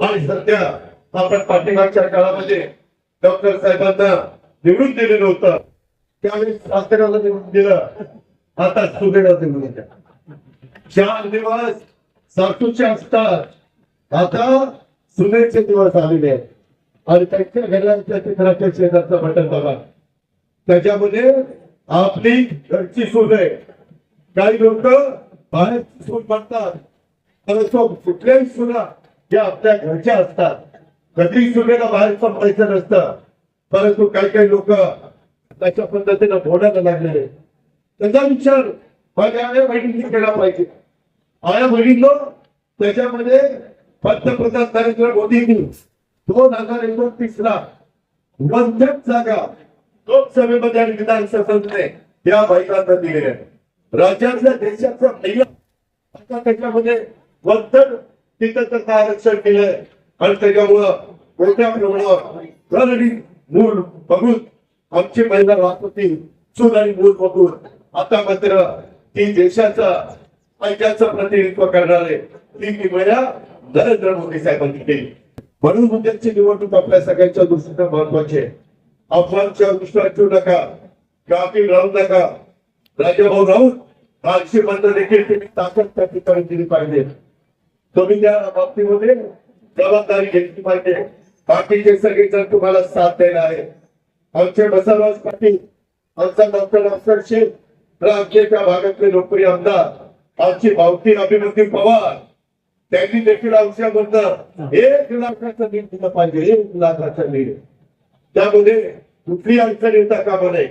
आणि सध्या आपण पाठीमागच्या काळामध्ये डॉक्टर साहेबांना निवडून दिलेलं होतं. त्यावेळेस शासनाला निवडून दिलं. आता सुनेला निवडून द्या चार दिवस सासूचे असतात. आता सुनेचे दिवस आलेले आहेत. आणि त्यांच्या घराच्या चित्राच्या शेजारचा बटन बघा त्याच्यामध्ये आपली घरची सून आहे. काही लोक बाहेर सून म्हणतात. परंतु कुठल्याही सुना ज्या आपल्या घरच्या असतात. कधी सुभेला बाहेर संपायचं नसतं. परंतु काही काही लोक त्याच्या पद्धतीनं बोलायला लागले. त्याचा विचार माझ्या आया बहिणींनी केला पाहिजे. आया बहिणीनं त्याच्यामध्ये पंतप्रधान नरेंद्र मोदींनी दोन हजार एकोणतीस ला वंचित जागा लोकसभेमध्ये आणि विधानसभेमध्ये या महिलांना दिलेल्या राज्यातल्या देशाच्या महिला आता त्याच्यामध्ये वंचन तिथं त्याचं आरक्षण केलंय. आणि त्याच्यामुळं मोठ्या प्रमाणावर घर मूल बघून आमची महिला राहत होती चूल आणि मूल बघून आता मात्र ती देशाचा ऐक्याचं प्रतिनिधित्व करणारे ती ती महिला नरेंद्र मोदी साहेबांनी केली. म्हणून उद्याची निवडणूक आपल्या सगळ्यांच्या दृष्टीनं महत्वाची आहे. अफवांच्या विश्वास ठेवू नका गाफील राहू नका. राजाभाऊ राऊत आळशी बंद देखील ताकद त्या ठिकाणी दिली पाहिजे. तुम्ही त्या बाबतीमध्ये जबाबदारी घेतली पाहिजे. बाकीचे सगळेजण तुम्हाला साथ देणार आहे आमचे बसवराज पाटील आमचा डॉक्टर डॉक्टर शेख आमच्या भागातले लोकप्रिय आमदार आमची भावती अभिमती पवार त्यांनी देखील आमच्याबद्दल एक लाखाचं नीट दिलं पाहिजे एक लाखाचं नीट. त्यामध्ये कुठली अडचण येता कामा नये.